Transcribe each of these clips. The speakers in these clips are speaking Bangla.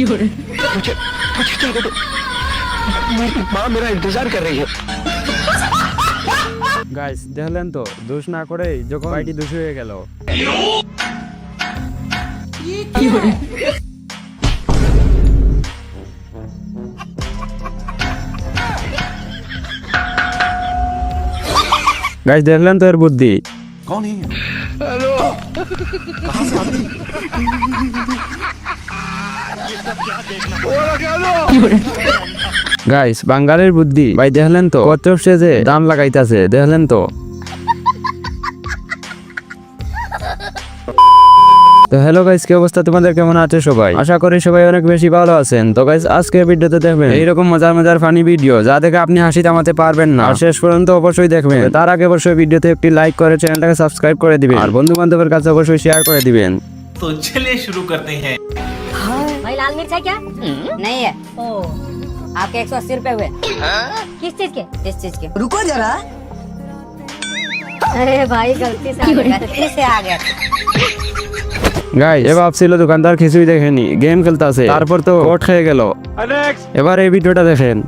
मुझे मुझे जाने दो मेरी माँ मेरा इंतजार कर रही है গাইস দেখলেন তো দোষ না করেই যখন বাইটি দোষী হয়ে গেল গাইস দেখলেন তো এর বুদ্ধি कौन है গাইস বাঙ্গালের বুদ্ধি। ভাই, দেখলেন তো? কত যে দাম লাগাইতেছে, দেখলেন তো? তো হ্যালো গাইস কি অবস্থা? তোমাদের কেমন আছে সবাই? আশা করি সবাই অনেক বেশি ভালো আছেন। তো গাইস আজকে ভিডিওতে দেখবেন, এইরকম মজার মজার ফানি ভিডিও যা দেখে আপনি হাসি থামাতে পারবেন না। আর শেষ পর্যন্ত অবশ্যই দেখবেন। তার আগে অবশ্যই ভিডিওতে একটি লাইক করে চ্যানেলটাকে সাবস্ক্রাইব করে দিবেন। আর বন্ধু বান্ধবের কাছে অবশ্যই শেয়ার করে দিবেন। তো চলে শুরু করতে হ্যায় भाई लाल मिर्च है क्या नहीं है ओ आपके एक सौ अस्सी रुपए हुए किस चीज के इस चीज के रुको जरा अरे भाई गलती से आ गया गलती से आ गया গাই এ ভাবছিল দোকানদার কিছুই দেখেনি গেম খেলতেছে তারপর তো কোট খেয়ে গেল এবার এই ভিডিওটা দেখেন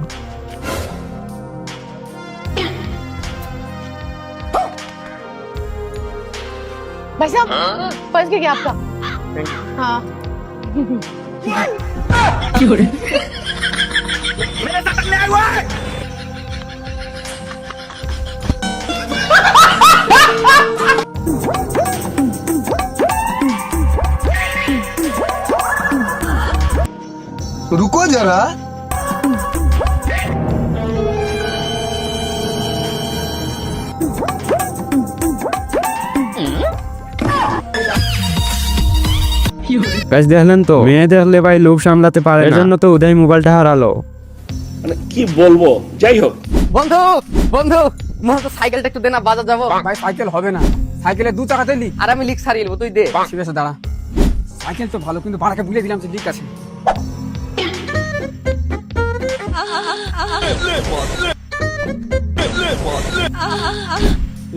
भाई साहब पर्स क्या आपका हाँ रुको जरा গাছ দেখলেন তো? মেয়ে দেখলে ভাই লোভ সামলাতে পারে এর জন্য তো উদয় মোবাইলটা হারালো। মানে কি বলব? যাই হোক। বন্ধু বন্ধু মনে তো সাইকেলটা একটু দে না বাজার যাব। ভাই সাইকেল হবে না। সাইকেলে দু চাকাতে লিক আর আমি লিখ সারিয়ে নেব তুই দে। ঠিক আছে দাঁড়া। সাইকেল তো ভালো কিন্তু ভাড়াকে বুঝে দিলাম যে লিক আছে।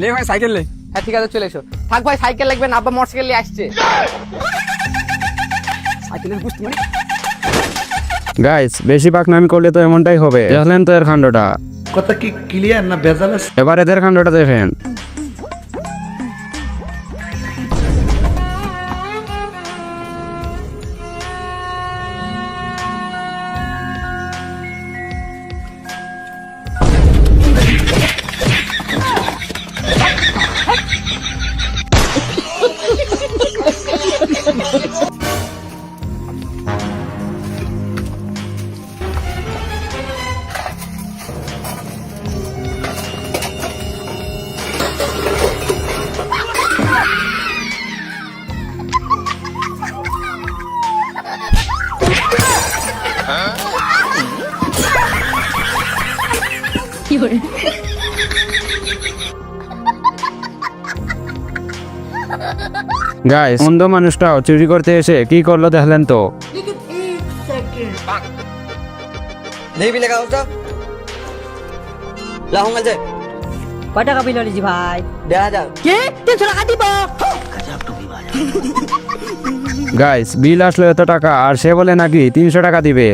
লে ভাই সাইকেল লে। হ্যাঁ ঠিক আছে চলে এসো। থাক ভাই সাইকেল লাগবে না আব্বা মোটরসাইকেল নিয়ে আসছে। গাইস বেশি পাকনামি করলে তো এমনটাই হবে। দেখলেন তো এর কাণ্ডটা কথা কি ক্লিয়ার না ভেজাল এবার এদের কাণ্ডটা দেখেন। গাইস অন্ধ মানুষটাও চুরি করতে এসে কি করলো দেখলেন তো नहीं मिलेगा उसका लाऊंगा जे কয় টাকা বিল লিজি ভাই দেড় হাজার কে তিনশো টাকা দিব গাইস বিল আসলো এত টাকা আর সে বলে নাকি তিনশো টাকা দিবে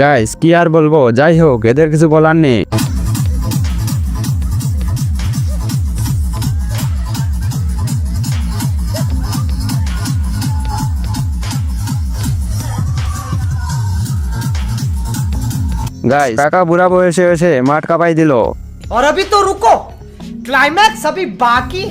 গাইস কি আর বলবো যাই হোক এদের কিছু বলার নেই গাইস কাকা বুড়া বয়সে এসে মাঠ কাপাই দিল और अभी तो रुको क्लाइमैक्स अभी बाकी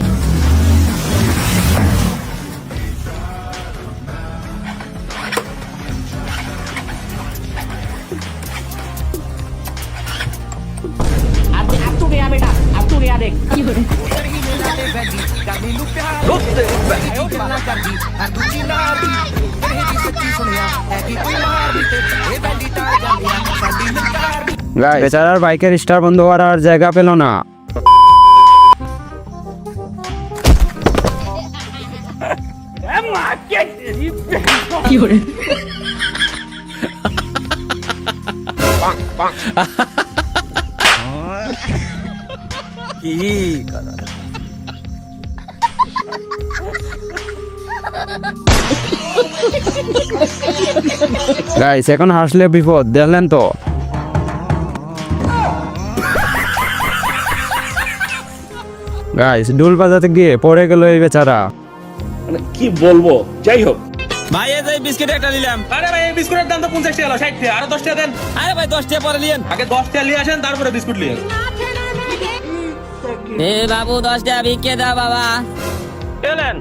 ਰੁੱਤੇ ਬਹਿਓ ਨਾ ਕਰਦੀ ਆ ਦੂਜੀ ਨਾ ਦੀ ਇਹ ਜੀ ਸੱਚੀ ਸੁਣਿਆ ਐ ਕਿ ਕੋਈ ਮਾਰ ਵੀ ਤੇ ਇਹ ਬੈਂਡੀ ਟਾ ਜਾਂਦੀਆਂ ਸਾਡੀ ਨਕਾਰ বেচারার বাইকের স্টার বন্ধ হওয়ার আর জায়গা পেল না কি গাইস এখন হাসলে বিপদ দেখলেন তো? গাইস ডুল বাজাতে গিয়ে পড়ে গেল এই বেচারা। মানে কি বলব? যাই হোক। ভাই এই যে বিস্কিট একটা নিলাম। আরে ভাই এই বিস্কুটের দাম তো 50 টাকা 60 টাকা আরও 10 টাকা দেন। আরে ভাই 10 টাকা পরে নিয়েন। আগে 10 টাকা নিয়ে আসেন তারপরে বিস্কুট নিয়ে এ বাবু 10 টাকা বিকে দাও বাবা। এলেন।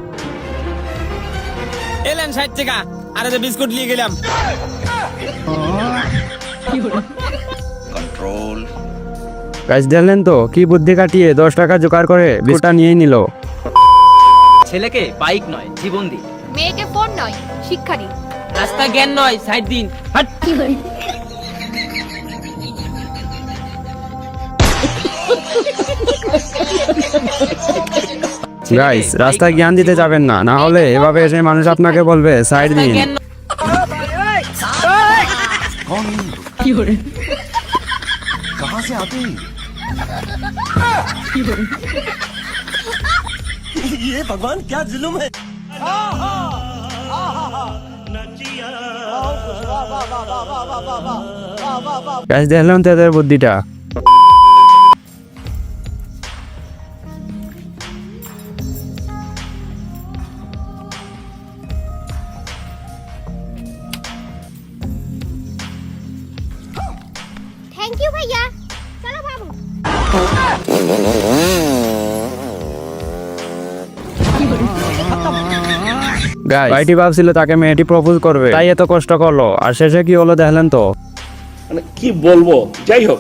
এলেন 60 টাকা। আরে যে বিস্কুট নিয়ে গেলাম। গাইস দেখলেন তো কি বুদ্ধি কাটিয়ে দশ টাকা জোগাড় করে বিস্কুটটা নিয়েই নিল। ছেলেকে বাইক নয় জীবন দি মেয়েকে ফোন নয় শিক্ষা দিন। রাস্তা জ্ঞান নয় ষাট দিন। হাট। গাইস রাস্তায় জ্ঞান দিতে যাবেন না না হলে এভাবে এসে মানুষ আপনাকে বলবে সাইড দিন। জ্ঞান গাইস দেখলেন তো এদের বুদ্ধিটা? থ্যাংক ইউ ভাইয়া। চলো বাবু গাইস ভাইটি ভাবছিল তাকে মেয়েটি প্রপোজ করবে। তাই এত কষ্ট করল। আর শেষে কি হলো দেখলেন তো? মানে কি বলব? যাই হোক।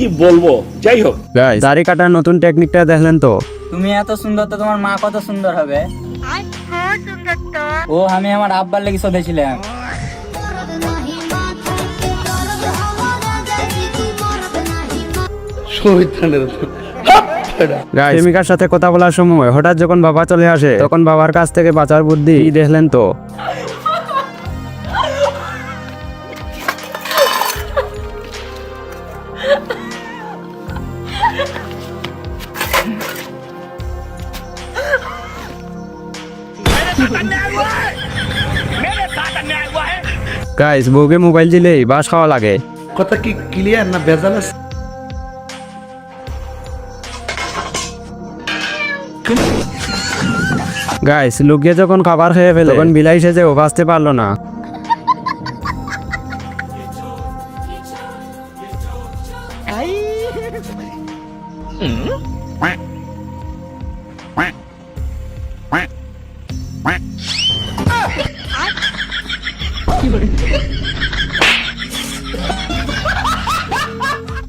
কি বলব? যাই হোক। দাড়ি কাটার নতুন টেকনিকটা দেখলেন তো। তুমি এত সুন্দর তো তোমার মা কত সুন্দর হবে। ও আমি আমার আব্বার লেগে শোধেছিলাম। প্রেমিকার সাথে কথা বলার সময় হঠাৎ যখন বাবা চলে আসে তখন বাবার কাছ থেকে বাঁচার বুদ্ধি দেখলেন তো। গাইস বউকে মোবাইল দিলেই বাস খাওয়া লাগে। কথা কি ক্লিয়ার না ভেজাল আছে? গাইস লুকিয়ে যখন খাবার খেয়ে ফেলে তখন বিলাই সেজে ও বাঁচতে পারল না।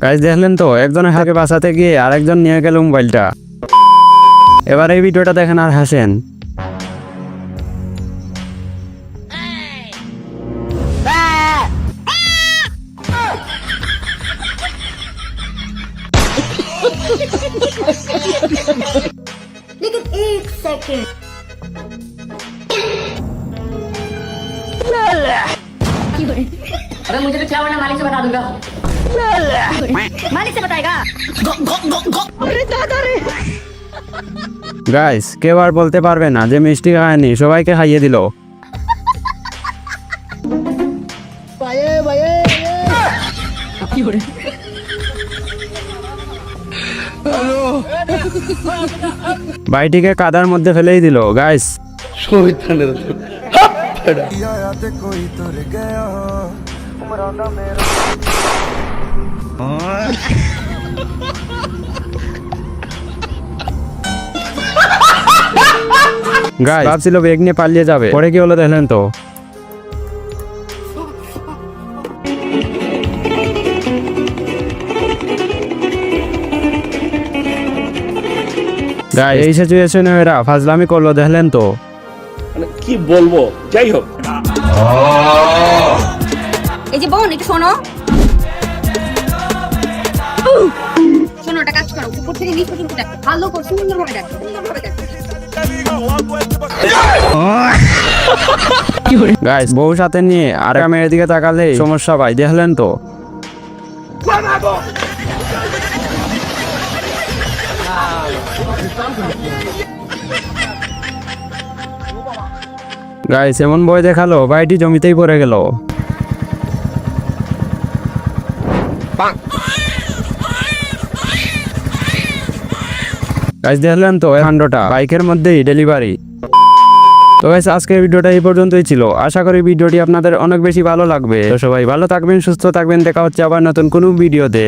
গাইস দেখলেন তো একজনের হাতে বাঁচাতে গিয়ে আরেকজন নিয়ে গেল মোবাইলটা এবার এই ভিডিওটা দেখেন আর হাসেন अबे मुझे तो क्या मालिक से बता दूंगा मालिक से बताएगा গাইস কেউ আর বলতে পারবে না যে মিষ্টি খায়নি সবাইকে খাইয়ে দিল বাইটিকে কাদার মধ্যে ফেলেই দিল গাইস গাইস ভাবছিল বেগ নিয়ে পালিয়ে যাবে। পরে কি হলো দেখলেন তো? গাইস এই সিচুয়েশনে এরা ফাজলামি করল দেখলেন তো? মানে কি বলব? যাই হোক। এই যে বোন একটু শোনো। শোনো, একটা কাজ করো, উপর থেকে নিচ পর্যন্ত দেখো, ভালো করে দেখো দেখো। গাইস বউ সাথে নিয়ে আর মেয়ের দিকে তাকালে সমস্যা ভাই, দেখলেন তো? গাইস এমন বই দেখাল, ভাইটি জমিতেই পড়ে গেল। গাইস দেখলেন তো হান্ডোটা বাইকের মধ্যেই ডেলিভারি তো গাইস আজকের ভিডিওটা এই পর্যন্তই ছিল। আশা করি ভিডিওটি আপনাদের অনেক বেশি ভালো লাগবে। তো সবাই ভালো থাকবেন, সুস্থ থাকবেন। দেখা হচ্ছে আবার নতুন কোনো ভিডিওতে।